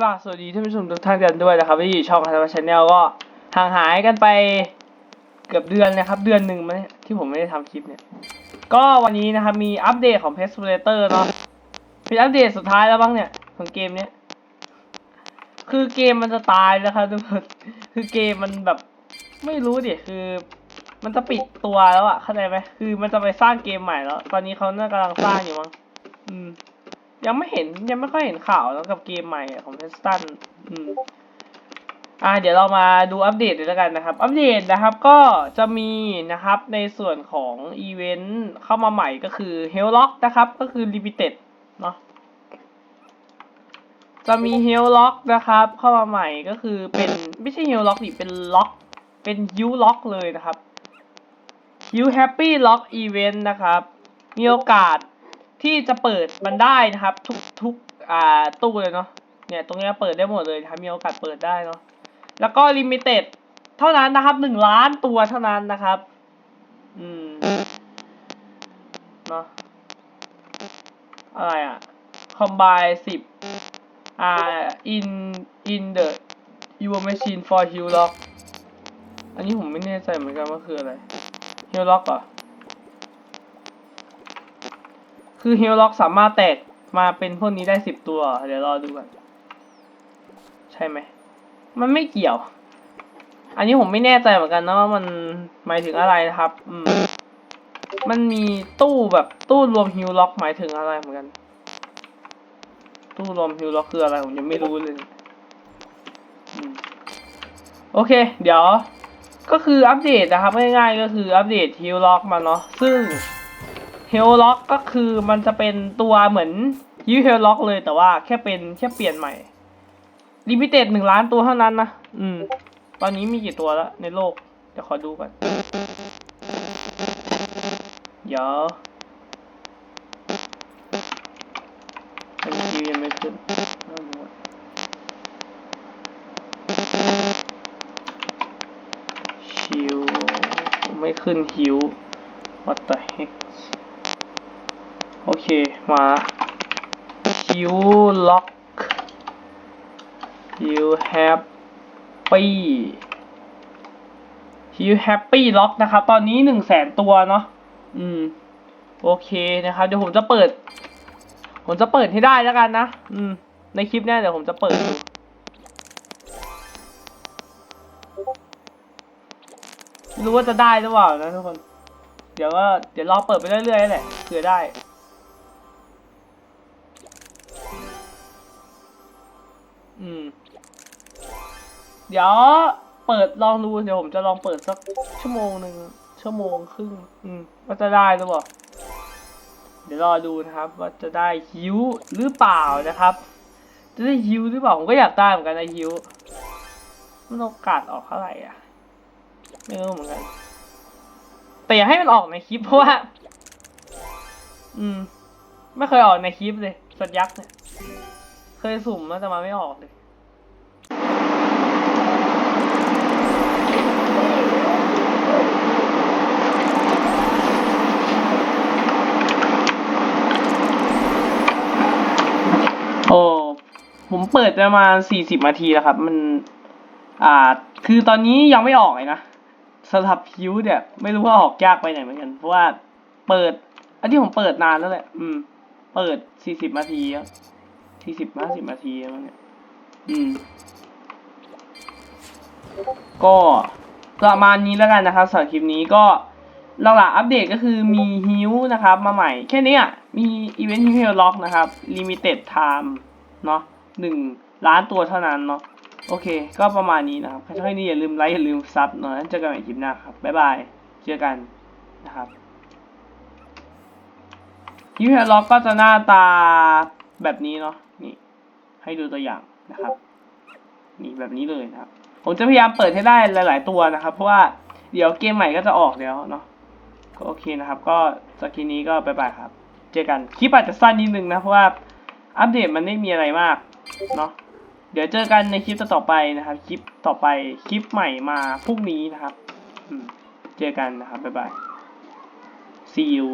ก็สวัสดีท่านผู้ชมทุกท่านกันด้วยนะครับที่อยู่ช่องคาร์ชแนลก็ห่างหายกันไปเกือบเดือนนะครับ เดือนหนึ่งมั้ยที่ผมไม่ได้ทำคลิปเนี่ย ก็วันนี้นะครับมีอัปเดตของ p e s t p l a t o r เนาะเป็นอัปเดตสุดท้ายแล้วบ้างเนี่ย ของเกมเนี้ยคือเกมมันจะตายแล้วครับทุกคนคือเกมมันแบบไม่รู้ดิคือ มันจะปิดตัวแล้วอะเข้าใจไหมคือมันจะไปสร้างเกมใหม่แล้ว ตอนนี้เขาน่ากำลังสร้างอยู่มั้งอืม ยังไม่เห็นยังไม่ค่อยเห็นข่าวแล้วกับเกมใหม่ของเทสตันอืมอ่าเดี๋ยวเรามาดูอัปเดตเลยแล้วกันนะครับ อัปเดตนะครับก็จะมีนะครับในส่วนของอีเวนต์เข้ามาใหม่ก็คือ h e l l o c k นะครับ ก็คือ Limited เนาะจะมี h e l l o c k นะครับ เข้ามาใหม่ก็คือเป็นไม่ใช่ h e l l o c k ดิเป็นล็อกเป็น U Lock เลยนะครับ U Happy Lock Event นะครับ มีโอกาส ที่จะเปิดมันได้นะครับ ทุกทุกอ่าตู้เลยเนาะเนี่ยตรงนี้เปิดได้หมดเลยครับมีโอกาสเปิดได้เนาะแล้วก็ลิมิเต็ดเท่านั้นนะครับหนึ่งล้านตัวเท่านั้นนะครับ อืมเนาะอะไรอะ combine สิบอ่า in in the your machine for heal lock อันนี้ผมไม่แน่ใจเหมือนกันว่าคืออะไร heal lock เหรอ คือเฮลล็อกสามารถแตกมาเป็นพวกนี้ได้สิบตัว เดี๋ยวรอดูกันใช่ไหม มันไม่เกี่ยว อันนี้ผมไม่แน่ใจเหมือนกันนะว่ามันหมายถึงอะไรนะครับ อืม มันมีตู้แบบตู้รวมฮิลล็อกหมายถึงอะไรเหมือนกัน ตู้รวมฮิลล็อกคืออะไรผมยังไม่รู้เลยโอเค เดี๋ยว ก็คืออัปเดตนะครับง่ายๆก็คืออัปเดตฮิลล็อกมาเนาะซึ่ง เฮลล็อกก็คือมันจะเป็นตัวเหมือนยูเฮลล็อกเลยแต่ว่าแค่เป็นแค่เปลี่ยนใหม่ลิมิเต็ดหนึ่งล้านตัวเท่านั้นนะ อืม ตอนนี้มีกี่ตัวแล้วในโลก เดี๋ยวขอดูก่อน เดี๋ยวมันคิวยังไม่ขึ้นชิวไม่ขึ้นฮิว what the heck โอเค มาคิวล็อกคิวแฮปปี้คิวแฮปปี้ล็อกนะครับ ตอนนี้หนึ่งแสนตัวเนาะ อืม โอเคนะครับ เดี๋ยวผมจะเปิด ผมจะเปิดให้ได้แล้วกันนะ อืม ในคลิปเนี้ยเดี๋ยวผมจะเปิดดูไม่รู้ว่าจะได้หรือเปล่านะทุกคน เดี๋ยวก็เดี๋ยวรอเปิดไปเรื่อยๆแหละเผื่อได้ อืม เดี๋ยวเปิดลองดูเดี๋ยวผมจะลองเปิดสักชั่วโมงหนึ่งชั่วโมงครึ่ง อืมว่าจะได้หรือเปล่าเดี๋ยวรอดูนะครับ ว่าจะได้ฮิวหรือเปล่านะครับ จะได้ฮิวหรือเปล่าผมก็อยากได้เหมือนกันนะฮิวมันโอกาสออกเท่าไหร่อะไม่รู้เหมือนกัน แต่อย่าให้มันออกในคลิปเพราะว่า อืม ไม่เคยออกในคลิปเลยสัตยักษ์เนี่ย เคยสุ่มแล้วแต่มาไม่ออกเลยโอ้ผมเปิดประมาณสี่สิบนาทีแล้วครับ มัน อ่า คือตอนนี้ยังไม่ออกเลยนะสำหรับพิวเนี่ย ไม่รู้ว่าออกยากไปไหนเหมือนกัน เพราะว่าเปิด อันที่ผมเปิดนานแล้วแหละ อืม เปิดสี่สิบนาทีครับ สี่สิบห้าสิบนาทีแล้วเนี่ยอืม ก็ประมาณนี้แล้วกันนะครับสำหรับคลิปนี้ก็หลักๆอัปเดตก็คือมีฮิวนะครับ มาใหม่ แค่นี้ยมีอีเวนต์ฮิวล็อกนะครับ limited time เนาะหนึ่งล้านตัวเท่านั้นเนาะโอเค ก็ประมาณนี้นะครับถ้าชอบนี่อย่าลืมไลค์อย่าลืมซับเนาะเจอกันใหม่คลิปหน้าครับบ๊ายบายเจอกันนะครับฮิวเฮล็อกก็จะหน้าตาแบบนี้เนาะ นี่ให้ดูตัวอย่างนะครับนี่แบบนี้เลยนะครับ ผมจะพยายามเปิดให้ได้หลาย ๆ ตัวนะครับ เพราะว่าเดี๋ยวเกมใหม่ก็จะออกแล้วเนาะก็โอเคนะครับ ก็สักทีนี้ก็บายบายครับ เจอกันคลิปอาจจะสั้นนิดนึงนะเพราะว่าอัปเดตมันไม่มีอะไรมากเนาะเดี๋ยวเจอกันในคลิปต่อไปนะครับ คลิปต่อไปคลิปใหม่มาพรุ่งนี้นะครับเจอกันนะครับบ๊ายบาย see you